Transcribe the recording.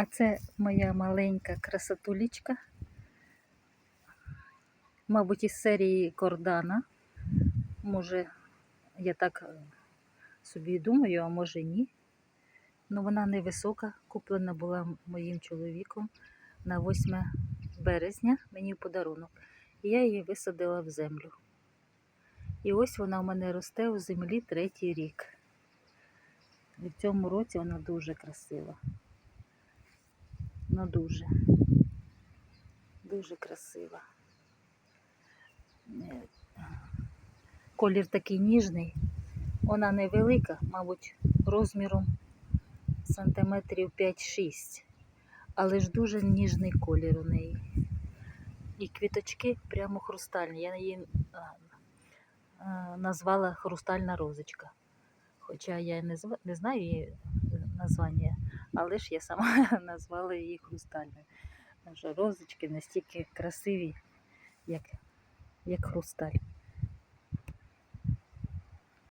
А це моя маленька красотулечка. Мабуть, із серії Кордана. Може, я так собі думаю, а може ні. Ну, вона невисока, куплена була моїм чоловіком на 8 березня мені в подарунок. І я її висадила в землю. І ось вона в мене росте у землі третій рік. І в цьому році вона дуже красива. Ну дуже. Дуже красива. Е, Колір такий ніжний. Вона невелика, мабуть, розміром сантиметрів 5-6. Але ж дуже ніжний колір у неї. І квіточки прямо хрустальні. Я її назвала хрустальна розочка. Хоча я не знаю її названня, але ж я сама назвала її хрустальною. Розочки настільки красиві, як, як хрусталь.